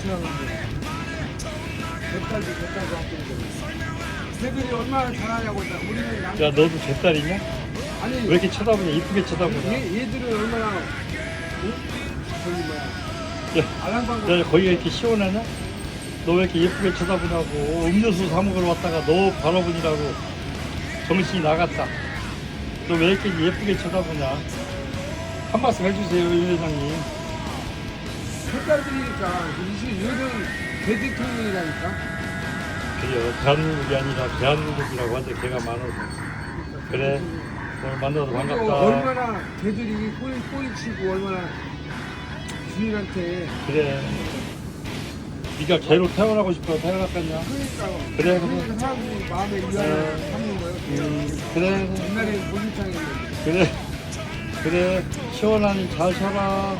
싫어하는데 몇 달도 몇 달도 안 되는데 새들이 얼마나 잘하냐고 나 우리는 양... 야 너도 제 딸이냐? 아니 왜 이렇게 쳐다보냐? 이쁘게 쳐다보냐? 얘, 얘들은 얼마나 응? 저기 뭐야 야, 야 거기가 이렇게 시원하냐? 너 왜 이렇게 예쁘게 쳐다보냐고 음료수 사 먹으러 왔다가 너 바라보느라고 정신이 나갔다 너 왜 이렇게 예쁘게 쳐다보냐 한 말씀 해주세요 유 회장님 이시 얘는 대대통령이라니까. 그래요. 대한민국이 아니라 대한민국이라고 하는데 걔가 많아서. 그래. 오늘 만나서 그리고 반갑다. 얼마나 개들이 꼬리 꼬리 치고 얼마나 주인한테. 그래. 네가 개로 태어나고 싶어 태어났겠냐? 그러니까. 그래, 그러니까 사람들이 마음에 네. 위안을 삼는 거예요. 음, 그래. 옛날에 모진탕이었는데 그래. 그래. 시원하니 잘 살아